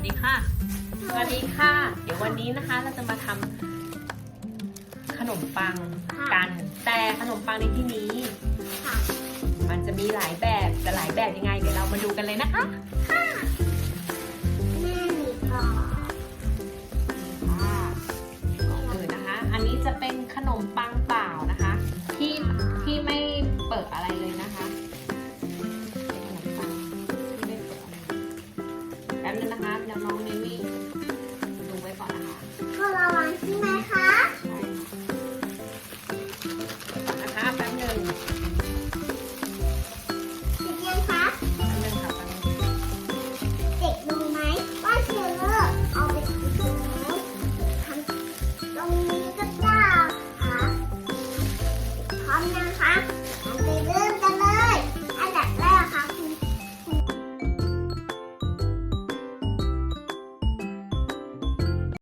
วัสดีค่ะ สวัสดีค่ะ เดี๋ยววันนี้นะคะเราจะมาทำขนมปังกัน แต่ขนมปังในที่นี้ค่ะมันจะมีหลายแบบจะหลายแบบยังไง เดี๋ยวเรามาดูกันเลยนะคะแม่มีกรอบค่ะก่อนอื่นนะคะ อันนี้จะเป็นขนมปังเปล่า แป๊บนึงนะคะเดี๋ยวน้องเนมี่ดูไว้ก่อนนะคะก็ระวังใช่ไหมคะนะคะแป๊บนึงเด็กยังคะแป๊บนึงค่ะเด็กรู้ไหมว่าเชลอร์เอาไปทำตรงนี้ก็ได้ค่ะพร้อมนะคะ